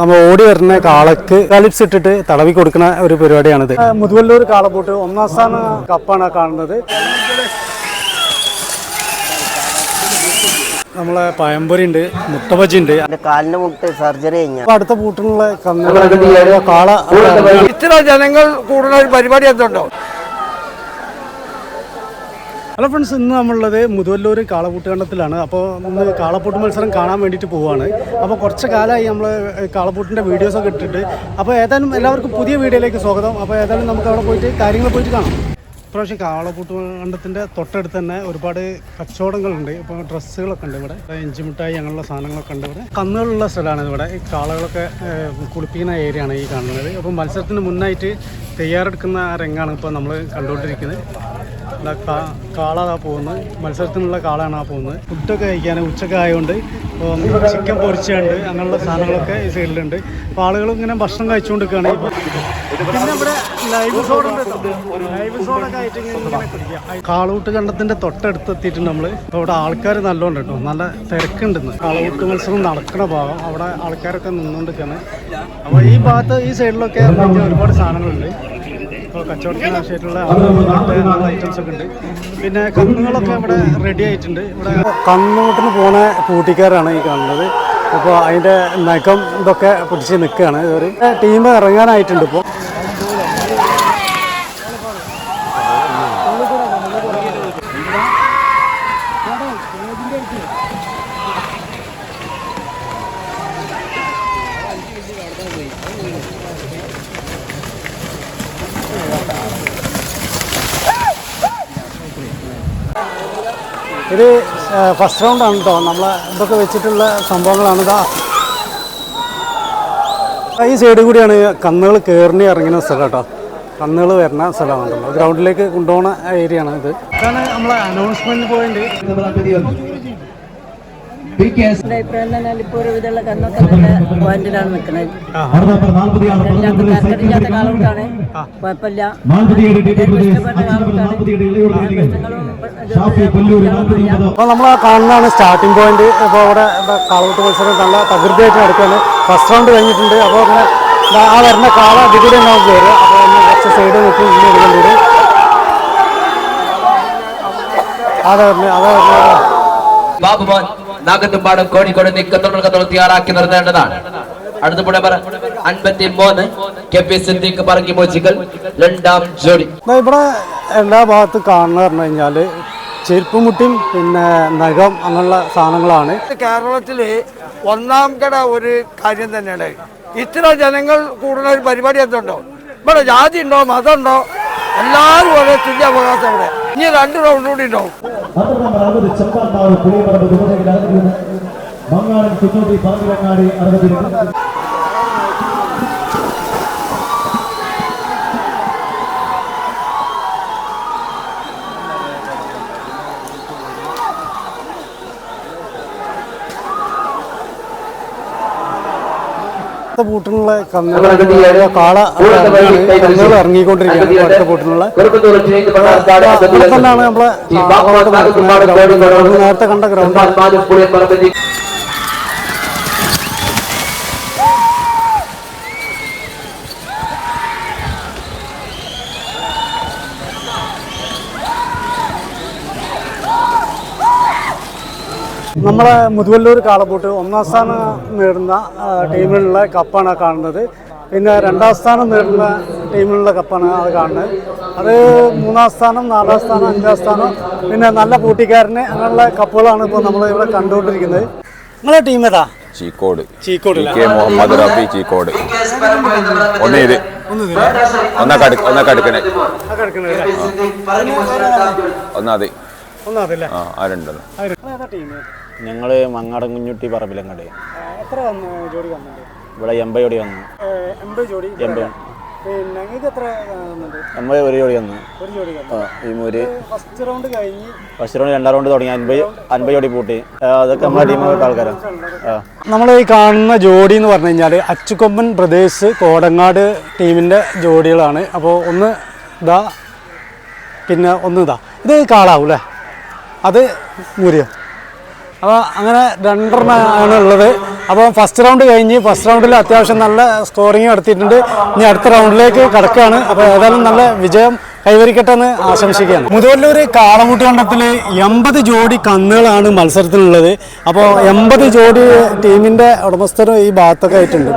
നമ്മൾ ഓടി വരുന്ന കാളക്ക് കലിപ്സ് ഇട്ടിട്ട് തടവി കൊടുക്കുന്ന ഒരു പരിപാടിയാണിത്. മുതുവല്ലൂർ കാളപ്പൂട്ട് ഒന്നാം സ്ഥാന കപ്പാണ് കാണുന്നത്. നമ്മളെ പഴംപൊരി ഉണ്ട് മുട്ടബജി ഉണ്ട്. കാലിന് കാലിന്റെ മുട്ട് സർജറി കഴിഞ്ഞ. അപ്പൊ അടുത്ത പൂട്ടിനുള്ള കാള ഇത്ര ജനങ്ങൾ കൂടുന്ന ഒരു പരിപാടി എന്തുണ്ടോ? ഹലോ ഫ്രണ്ട്സ് ഇന്ന് നമ്മളുള്ളത് മുതുവല്ലൂർ കാളപൂട്ടുകണ്ടത്തിലാണ്. അപ്പോൾ നമ്മൾ കാളപ്പൂട്ട് മത്സരം കാണാൻ വേണ്ടിയിട്ട് പോവുകയാണ് അപ്പോൾ കുറച്ച് കാലമായി നമ്മൾ കാളപ്പൂട്ടിന്റെ വീഡിയോസൊക്കെ ഇട്ടിട്ട്. അപ്പോൾ ഏതായാലും എല്ലാവർക്കും പുതിയ വീഡിയോയിലേക്ക് സ്വാഗതം. അപ്പോൾ ഏതായാലും നമുക്ക് അവിടെ പോയിട്ട് കാര്യങ്ങൾ പോയിട്ട് കാണാം. ഇപ്രാവശ്യം കാളപ്പൂട്ട് കണ്ടത്തിന്റെ തൊട്ടടുത്ത് തന്നെ ഒരുപാട് കച്ചവടങ്ങളുണ്ട്. ഇപ്പോൾ ഡ്രസ്സുകളൊക്കെ ഉണ്ട് ഇവിടെ. ഇഞ്ചിമിഠായി അങ്ങനെയുള്ള സാധനങ്ങളൊക്കെ ഉണ്ട് ഇവിടെ. കന്നുകളുള്ള സ്ഥലമാണ് ഇവിടെ. ഈ കാളകളൊക്കെ കുളിപ്പിക്കുന്ന ഏരിയ ആണ് ഈ കാണുന്നത്. അപ്പോൾ മത്സരത്തിന് മുന്നായിട്ട് തയ്യാറെടുക്കുന്ന രംഗമാണ് ഇപ്പോൾ നമ്മൾ കണ്ടുകൊണ്ടിരിക്കുന്നത്. കാള പോകുന്നത്. മത്സരത്തിനുള്ള കാളാണ് ആ പോകുന്നത്. ഫുഡൊക്കെ കഴിക്കാൻ ഉച്ചയ്ക്ക് ആയതുകൊണ്ട് ചിക്കൻ പൊരിച്ചുണ്ട് അങ്ങനെയുള്ള സാധനങ്ങളൊക്കെ ഈ സൈഡിലുണ്ട്. അപ്പോൾ ആളുകൾ ഇങ്ങനെ ഭക്ഷണം കഴിച്ചുകൊണ്ടിരിക്കുകയാണ്. പിന്നെ ലൈവ് കാളൂട്ട് കണ്ടത്തിന്റെ തൊട്ടടുത്ത് എത്തിയിട്ടുണ്ട് നമ്മൾ അപ്പോൾ ഇവിടെ ആൾക്കാർ നല്ലോണ്ട് കേട്ടോ. നല്ല തിരക്കുണ്ടെന്ന്. കാളൂട്ട് മത്സരം നടക്കണ ഭാഗം. അവിടെ ആൾക്കാരൊക്കെ നിന്നുകൊണ്ടിരിക്കുകയാണ്. അപ്പോൾ ഈ ഭാഗത്ത് ഈ സൈഡിലൊക്കെ ഒരുപാട് സാധനങ്ങളുണ്ട്. ഇപ്പോൾ കച്ചവടത്തിന് ആവശ്യമായിട്ടുള്ള ഐറ്റംസ് ഒക്കെ ഉണ്ട്. പിന്നെ കന്നുകളൊക്കെ ഇവിടെ റെഡി ആയിട്ടുണ്ട്. ഇവിടെ കന്നുകൂട്ടിന് പോണ കൂട്ടിക്കാരാണ് ഈ കാണുന്നത്. അപ്പോൾ അതിന്റെ നഖം ഇതൊക്കെ പിടിച്ച് നിൽക്കുകയാണ് ഒരു ടീം ഇറങ്ങാനായിട്ടുണ്ട് ഇപ്പോൾ ഇത് ഫസ്റ്റ് റൗണ്ടാണ് കേട്ടോ നമ്മളെ ഇതൊക്കെ വെച്ചിട്ടുള്ള സംഭവങ്ങളാണ് ഇതാ. ഈ സൈഡിൽ കൂടിയാണ് കന്നുകൾ കയറി ഇറങ്ങുന്ന സ്ഥലം കേട്ടോ കന്നുകൾ വരുന്ന സ്ഥലമാണല്ലോ ഗ്രൗണ്ടിലേക്ക് കൊണ്ടുപോകുന്ന ഏരിയ ആണ് ഇത്. നമ്മളെ അനൗൺസ്മെന്റ് പോയിന്റ് അഭിപ്രായം നമ്മളാ കാണുന്നതാണ് സ്റ്റാർട്ടിംഗ് പോയിന്റ് അപ്പോൾ അവിടെ ഇവിടെ കാളവട്ട് മത്സരം നല്ല തകൃതിയായിട്ട് നടക്കുകയാണ്. ഫസ്റ്റ് റൗണ്ട് കഴിഞ്ഞിട്ടുണ്ട്. അപ്പോൾ അങ്ങനെ ആ വരുന്ന കാള ഡിഗ്രി ഉണ്ടാവും പേര് അപ്പോൾ കുറച്ച് സൈഡ് നോക്കി അതെ അതെ നാഗത്തുംപാടം കോഴിക്കോട് നീക്കത്തോട് തയ്യാറാക്കി നിർത്തേണ്ടതാണ്. അടുത്ത പറ. അൻപത്തി മൂന്ന് കെ പി സിദ്ദീഖ് പറക്കി രണ്ടാം ജോഡി. ഇവിടെ എല്ലാ ഭാഗത്ത് കാണുന്ന പറഞ്ഞു കഴിഞ്ഞാൽ ചെരുപ്പുമുട്ടിയും പിന്നെ നഖം അങ്ങനെയുള്ള സാധനങ്ങളാണ്. കേരളത്തിൽ ഒന്നാം കട ഒരു കാര്യം തന്നെയാണ്. ഇത്ര ജനങ്ങൾ കൂടുന്ന ഒരു പരിപാടി എന്തുണ്ടോ? ഇവിടെ ജാതി ഉണ്ടോ മതമുണ്ടോ എല്ലാവരും ഒരേ തുല്യ അവകാശം ഇവിടെ. ഇനി രണ്ട് റൗണ്ട് കൂടി ഉണ്ടാവും. പൂട്ടിനുള്ള കന്നുകൾ കാള കന്നുകൾ ഇറങ്ങിക്കൊണ്ടിരിക്കുകയാണ് പൂട്ടിനുള്ള ഇവിടെ തന്നെയാണ് നമ്മളെ നേരത്തെ കണ്ട ഗ്രൗണ്ട് നമ്മളെ മുതുവല്ലൂർ കാളപൂട്ട് ഒന്നാം സ്ഥാനം നേടുന്ന ടീമിലുള്ള കപ്പാണ് കാണുന്നത്. പിന്നെ രണ്ടാം സ്ഥാനം നേടുന്ന ടീമിലുള്ള കപ്പാണ് അത് കാണുന്നത്. അത് മൂന്നാം സ്ഥാനം നാലാം സ്ഥാനം അഞ്ചാം സ്ഥാനം പിന്നെ നല്ല കൂട്ടിക്കാരന് അങ്ങനെയുള്ള കപ്പുകളാണ് ഇപ്പോൾ നമ്മൾ ഇവിടെ കണ്ടുകൊണ്ടിരിക്കുന്നത്. നിങ്ങളെ ടീം ഏതാ? ചീക്കോട്. ചീക്കോട് മുഹമ്മദ് റബി ചീക്കോട്. ഒന്ന് ഇത് ഒന്നാ കടുക്കണേ ഒന്നാ ഒന്നാതല്ലേ ആ ആരുണ്ടല്ലോ ടീം ഞങ്ങൾ മങ്ങാടൻ കുഞ്ഞുട്ടി പറമ്പിലങ്ങാട് എത്ര വന്നു ജോഡി വന്നിട്ടുണ്ട് ഇവിടെ എൺപത് ജോടി വന്നു. എൺപത് ജോഡി എൺപത്. പിന്നെ നിങ്ങൾക്ക് എത്ര എൺപത് ഒരു ജോടി വന്നു. ഒരു ജോഡി ആ, ഈ മൂര്. ഫസ്റ്റ് റൗണ്ട് കഴിഞ്ഞ് ഫസ്റ്റ് റൗണ്ട് രണ്ടാം റൗണ്ട് തുടങ്ങി. അൻപത് അൻപത് ജോഡി പൂട്ടി. അതൊക്കെ നമ്മുടെ ടീമിലുള്ള ആൾക്കാരാണ് നമ്മൾ ഈ കാണുന്ന ജോഡി എന്ന് പറഞ്ഞു കഴിഞ്ഞാൽ അച്ചുകൊമ്പൻ ബ്രദേഴ്സ് കോടങ്ങാട് ടീമിന്റെ ജോഡികളാണ്. അപ്പോൾ ഒന്ന് ഇതാ പിന്നെ ഒന്ന് ഇതാ ഇത് കാളാവും അല്ലേ അത് മൂരിയോ അപ്പോൾ അങ്ങനെ രണ്ടെണ്ണമാണ് ഉള്ളത് അപ്പോൾ ഫസ്റ്റ് റൗണ്ട് കഴിഞ്ഞ് ഫസ്റ്റ് റൗണ്ടിൽ അത്യാവശ്യം നല്ല സ്കോറിങ് നടത്തിയിട്ടുണ്ട്. ഇനി അടുത്ത റൗണ്ടിലേക്ക് കടക്കുകയാണ് അപ്പോൾ ഏതായാലും നല്ല വിജയം കൈവരിക്കട്ടെ എന്ന് ആശംസിക്കുകയാണ്. മുതലൂർ കാളമുട്ട് കണ്ടത്തിൽ എൺപത് ജോഡി കന്നുകളാണ് മത്സരത്തിലുള്ളത്. അപ്പോൾ എൺപത് ജോഡി ടീമിന്റെ ഉടമസ്ഥരും ഈ ഭാഗത്തൊക്കെ ആയിട്ടുണ്ട്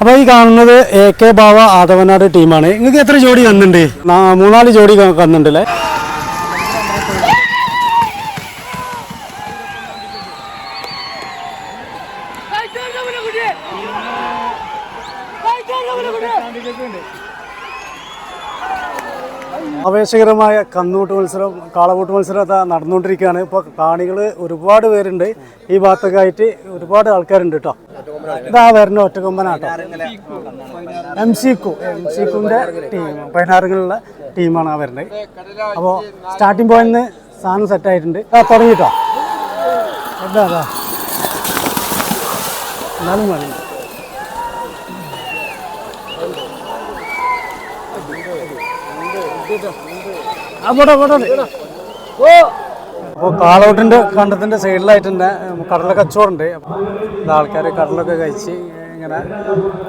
അപ്പോൾ ഈ കാണുന്നത് എ കെ ബാവ ആദവനാട് ടീമാണ്. നിങ്ങൾക്ക് എത്ര ജോഡി കന്നുണ്ട്? മൂന്നാൽ ജോഡി കന്നുണ്ടല്ലേ ആവേശകരമായ കന്നൂട്ട് മത്സരം കാളവൂട്ട് മത്സരം നടന്നുകൊണ്ടിരിക്കുകയാണ്. ഇപ്പോൾ കാണികൾ ഒരുപാട് പേരുണ്ട്. ഈ ഭാഗത്തൊക്കെ ആയിട്ട് ഒരുപാട് ആൾക്കാരുണ്ട് കേട്ടോ ഇതാ വരുന്ന ഒറ്റക്കൊമ്പനാട്ടോ. എം സി കു എം സി കുന്റെ ടീം. പതിനാറുകളിലുള്ള ടീമാണ് ആ വരുന്നത്. അപ്പോൾ സ്റ്റാർട്ടിംഗ് പോയിന്റ് സാധനം സെറ്റായിട്ടുണ്ട് ആ തുടങ്ങിട്ടോ എന്താ അതാ? എന്നാലും മതി. അവിടെ അവിടെ അപ്പോൾ കാളോട്ടിന്റെ കണ്ടത്തിന്റെ സൈഡിലായിട്ട് തന്നെ കടല കച്ചവടമുണ്ട് ആൾക്കാർ കടലൊക്കെ കഴിച്ച് ഇങ്ങനെ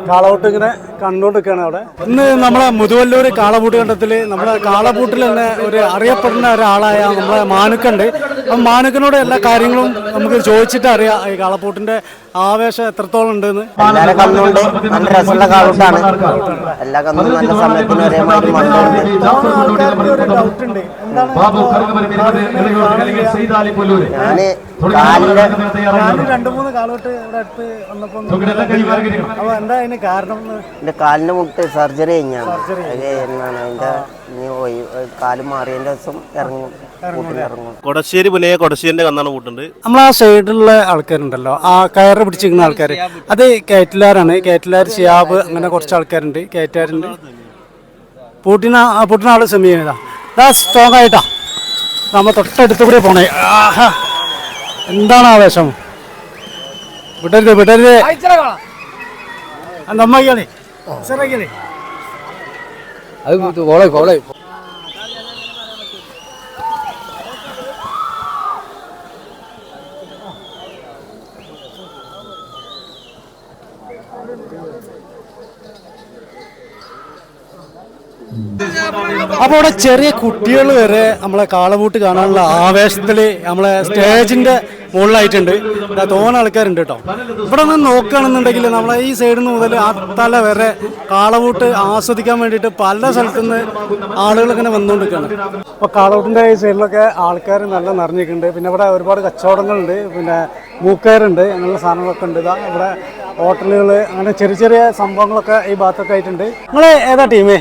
കാളവോട്ട് ഇങ്ങനെ കണ്ടുകൊണ്ടിരിക്കുകയാണ് അവിടെ. ഇന്ന് നമ്മളെ മുതുവല്ലൂർ കാളപൂട്ട് കണ്ടത്തിൽ നമ്മുടെ കാളപൂട്ടിൽ തന്നെ ഒരു അറിയപ്പെടുന്ന ഒരാളായ നമ്മളെ മാനുക്കുണ്ട്. അപ്പം മാനുക്കനോട് എല്ലാ കാര്യങ്ങളും നമുക്ക് ചോദിച്ചിട്ട് അറിയാം ഈ കാളപൂട്ടിന്റെ ആവേശം എത്രത്തോളം ഉണ്ടെന്ന്. കന്നുണ്ട് നല്ല രസമുള്ള കാളൂട്ടാണ് എല്ലാ കന്നും നല്ല സമയത്തിന് ഒരേമാതിരി അപ്പൊ എന്താ അതിന് കാരണം എന്ന് എന്റെ കാലിന്റെ മുട്ട് സർജറി കഴിഞ്ഞാണ്. എന്നാണ് അതിന്റെ കാൽ മാറിയതിന്റെ ദിവസം ഇറങ്ങും. കൊടശ്ശേരി പുലയ കൊടശ്ശേരിന്റെ കന്നാണ് കൂട്ടുണ്ട്. നമ്മൾ ആ സൈഡിലുള്ള ആൾക്കാരുണ്ടല്ലോ. ആ കയറ് പിടിച്ചിരിക്കുന്ന ആൾക്കാർ അത് കയറ്റിലാരാണ്? കേറ്റിലാർ ഷിയാബ് അങ്ങനെ കുറച്ച് ആൾക്കാരുണ്ട്. കയറ്റാറുണ്ട് പൂട്ടിന പൂട്ടിന ആൾ സെമി ചെയ്യണതാ ഇതാ സ്ട്രോങ് ആയിട്ടാ. നമ്മ തൊട്ടടുത്ത് കൂടെ പോണേ. എന്താണ് ആവേശം? വിടരുത് വിടരുത്. നമ്മയ്യാളേ സാറേ അപ്പോൾ ഇവിടെ ചെറിയ കുട്ടികൾ വരെ നമ്മളെ കാളവൂട്ട് കാണാനുള്ള ആവേശത്തിൽ നമ്മളെ സ്റ്റേജിന്റെ മുകളിലായിട്ടുണ്ട്. തോന്നുന്ന തോന ആൾക്കാരുണ്ട് കേട്ടോ. ഇവിടെ നിന്ന് നോക്കുകയാണെന്നുണ്ടെങ്കിൽ നമ്മളെ ഈ സൈഡിൽ നിന്ന് മുതൽ ആ തല വരെ കാളവൂട്ട് ആസ്വദിക്കാൻ വേണ്ടിയിട്ട് പല സ്ഥലത്തു നിന്ന് ആളുകൾ ഇങ്ങനെ വന്നുകൊണ്ടിരിക്കുകയാണ്. അപ്പോൾ കാളവൂട്ടിന്റെ ഈ സൈഡിലൊക്കെ ആൾക്കാർ നല്ല നിറഞ്ഞിട്ടുണ്ട് പിന്നെ ഇവിടെ ഒരുപാട് കച്ചവടങ്ങളുണ്ട്. പിന്നെ മൂക്കയറുണ്ട് അങ്ങനെയുള്ള സാധനങ്ങളൊക്കെ ഉണ്ട്. ഇതാ ഇവിടെ ഹോട്ടലുകൾ അങ്ങനെ ചെറിയ ചെറിയ സംഭവങ്ങളൊക്കെ ഈ ഭാഗത്തൊക്കെ ആയിട്ടുണ്ട്. നിങ്ങൾ ഏതാ ടീമേ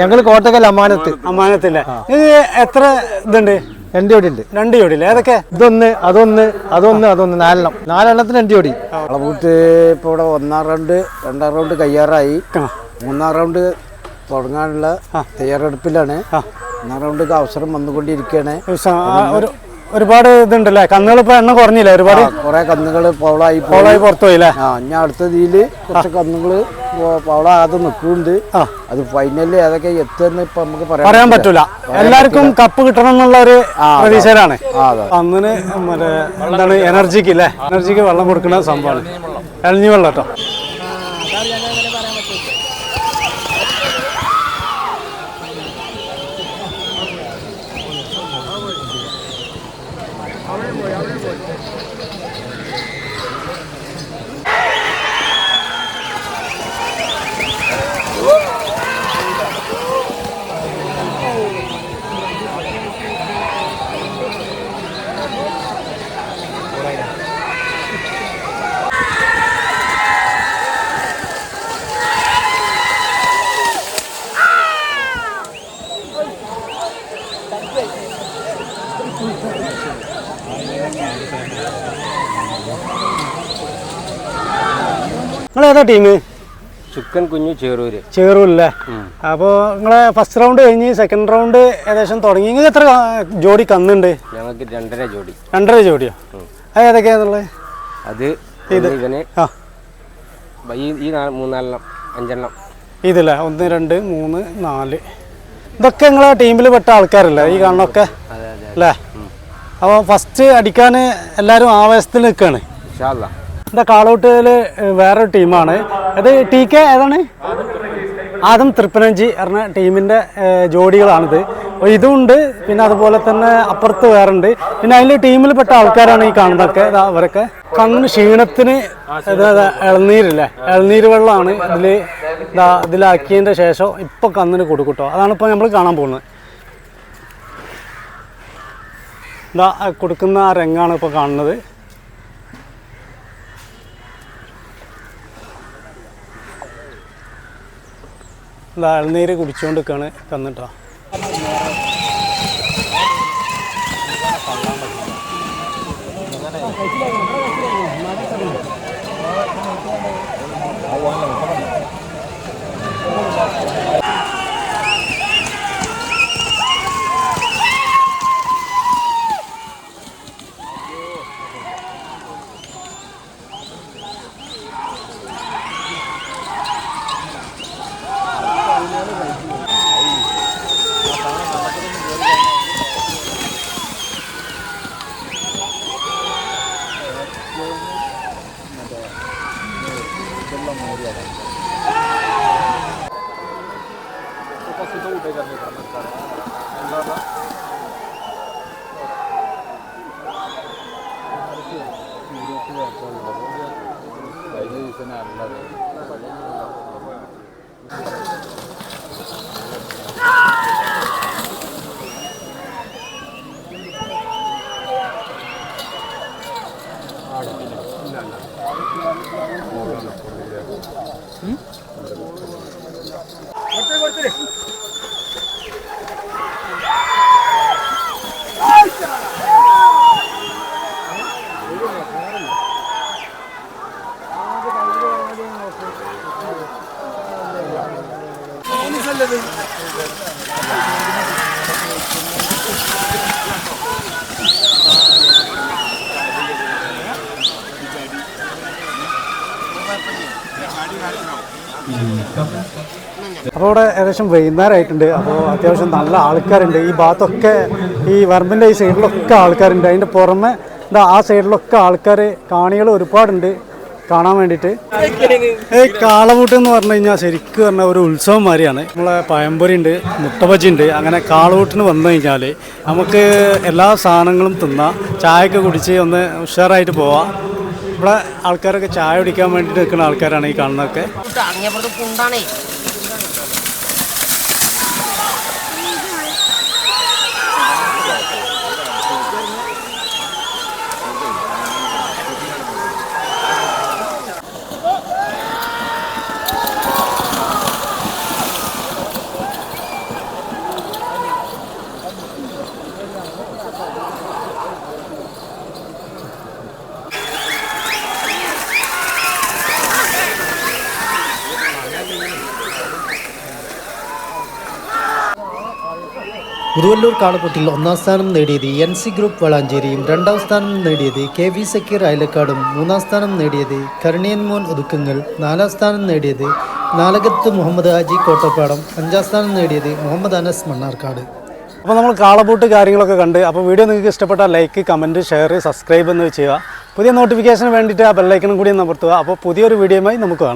ഞങ്ങൾ കോട്ടക്കൽ അമ്മാനത്ത്. അമാനത്തില്ലേ ഇത് എത്ര ഇതുണ്ട്? രണ്ട് ജോഡി ഉണ്ട് രണ്ട് ജോഡിയില്ലേ? ഏതൊക്കെ? ഇതൊന്ന് അതൊന്ന് അതൊന്ന് അതൊന്ന് നാലെണ്ണം. നാലെണ്ണത്തിന് രണ്ട് ജോഡി. അളവൂട്ട് ഇപ്പോൾ ഇവിടെ ഒന്നാം റൗണ്ട് രണ്ടാം റൗണ്ട് കയ്യാറായി. മൂന്നാം റൗണ്ട് തുടങ്ങാനുള്ള തയ്യാറെടുപ്പിലാണ്. ഒന്നാം റൗണ്ട് അവസരം വന്നുകൊണ്ടിരിക്കുകയാണ്. ഒരു ഒരുപാട് ഇതുണ്ടല്ലേ? കന്നുകൾ ഇപ്പൊ എണ്ണം കുറഞ്ഞില്ലേ? ഒരുപാട് കുറെ കന്നുകൾ പവളായി പോയി. പുറത്തുപോയില്ലേ? പുറത്തു പോയില്ലേ ആ ഞാൻ അടുത്ത ഇതിൽ കുറച്ച് കന്നുകൾ പവളാകാതെ നിൽക്കുന്നുണ്ട്. അത് ഫൈനലിൽ ഏതൊക്കെ എത്തുമെന്ന് ഇപ്പൊ നമുക്ക് പറയാൻ പറ്റൂല. എല്ലാവർക്കും കപ്പ് കിട്ടണം എന്നുള്ള ഒരു പ്രതീക്ഷയിലാണ്. അന്നിന് മറ്റേ എന്താണ് എനർജിക്ക് അല്ലേ എനർജിക്ക് വെള്ളം കൊടുക്കുന്ന സംഭവമാണ്. എളഞ്ഞി വെള്ളം കേട്ടോ. നിങ്ങൾ ഏതാ ടീം ചുക്കൻ കുഞ്ഞു ചേറൂര്. ചേറൂരല്ലേ അപ്പോൾ നിങ്ങളെ ഫസ്റ്റ് റൗണ്ട് കഴിഞ്ഞ് സെക്കൻഡ് റൗണ്ട് ഏകദേശം തുടങ്ങി. നിങ്ങൾക്ക് എത്ര ജോഡി കന്നുണ്ട്? ഞങ്ങൾക്ക് രണ്ടര ജോഡി. രണ്ടര ജോഡിയോ? അത് ഏതൊക്കെയാന്നുള്ളത് അത് ഇവന് ആ. ഈ മൂന്നാലെണ്ണം അഞ്ചെണ്ണം. ഇതില്ലേ ഒന്ന് രണ്ട് മൂന്ന് നാല്. ഇതൊക്കെ നിങ്ങളെ ടീമിൽ പെട്ട ആൾക്കാരല്ലേ ഈ കണ്ണൊക്കെ? അല്ലേ? അപ്പോൾ ഫസ്റ്റ് അടിക്കാൻ എല്ലാവരും ആവേശത്തിൽ നിൽക്കുകയാണ് എന്താ കാളൗട്ടിൽ വേറൊരു ടീമാണ്. അത് ടി കെ ഏതാണ്? ആദം തൃപ്പനഞ്ചി പറഞ്ഞ ടീമിന്റെ ജോഡികളാണിത്. ഇതുമുണ്ട് പിന്നെ അതുപോലെ തന്നെ അപ്പുറത്ത് വേറുണ്ട്. പിന്നെ അതിൽ ടീമിൽപ്പെട്ട ആൾക്കാരാണ് ഈ കാണുന്നതൊക്കെ. അവരൊക്കെ. കണ്ണിന് ക്ഷീണത്തിന് ഇളനീരില്ലേ ഇളനീര് വെള്ളമാണ് ഇതിൽ ഇതാ ഇതിലാക്കിയതിന്റെ ശേഷം ഇപ്പോൾ കണ്ണിന് കൊടുക്കട്ടോ. കേട്ടോ അതാണ് ഇപ്പോൾ നമ്മൾ കാണാൻ പോകുന്നത്. ഇതാ കൊടുക്കുന്ന ആ രംഗാണ് ഇപ്പോൾ കാണുന്നത്. ഇളനീര് കുടിച്ചുകൊണ്ട് നിൽക്കുകയാണ് കന്നിട്ടാ അപ്പോൾ ഇവിടെ ഏകദേശം വൈകുന്നേരമായിട്ടുണ്ട്. അപ്പോൾ അത്യാവശ്യം നല്ല ആൾക്കാരുണ്ട്. ഈ ഭാഗത്തൊക്കെ ഈ വരമ്പിന്റെ ഈ സൈഡിലൊക്കെ ആൾക്കാരുണ്ട്. അതിന്റെ പുറമെ ആ സൈഡിലൊക്കെ ആൾക്കാർ കാണികൾ ഒരുപാടുണ്ട്. കാണാൻ വേണ്ടിയിട്ട്. ഈ കാളപൂട്ട് എന്ന് പറഞ്ഞു കഴിഞ്ഞാൽ ശരിക്കും പറഞ്ഞ ഒരു ഉത്സവം മാതിരിയാണ്. നമ്മളെ പഴംപൊരി ഉണ്ട് മുട്ടബജി ഉണ്ട്. അങ്ങനെ കാളപൂട്ടിന് വന്നു കഴിഞ്ഞാൽ നമുക്ക് എല്ലാ സാധനങ്ങളും തിന്നാം ചായയൊക്കെ കുടിച്ച് ഒന്ന് ഉഷാറായിട്ട് പോവാം. ഇവിടെ ആൾക്കാരൊക്കെ ചായ കുടിക്കാൻ വേണ്ടിയിട്ട് നിൽക്കുന്ന ആൾക്കാരാണ് ഈ കാണുന്നതൊക്കെ. മുതുവല്ലൂർ കാളപ്പൊട്ടിൽ ഒന്നാം സ്ഥാനം നേടിയത് എൻ സി ഗ്രൂപ്പ് വളാഞ്ചേരിയും രണ്ടാം സ്ഥാനം നേടിയത് കെ വി സക്കീർ അയലക്കാടും മൂന്നാം സ്ഥാനം നേടിയത് കരുണിയൻ മോൻ നാലാം സ്ഥാനം നേടിയത് നാലകത്ത് മുഹമ്മദ് ഹാജി കോട്ടപ്പാടം അഞ്ചാം സ്ഥാനം നേടിയത് മുഹമ്മദ് അനസ് മണ്ണാർക്കാട്. അപ്പോൾ നമ്മൾ കാളപൂട്ട് കാര്യങ്ങളൊക്കെ കണ്ട് അപ്പോൾ വീഡിയോ നിങ്ങൾക്ക് ഇഷ്ടപ്പെട്ടാൽ ലൈക്ക് കമന്റ് ഷെയർ സബ്സ്ക്രൈബ് എന്ന് ചെയ്യുക. പുതിയ നോട്ടിഫിക്കേഷന് വേണ്ടിയിട്ട് ആ ബെല്ലൈക്കണം കൂടി ഒന്ന് അമർത്തുക. അപ്പോൾ പുതിയൊരു വീഡിയോയുമായി നമുക്ക് കാണാം.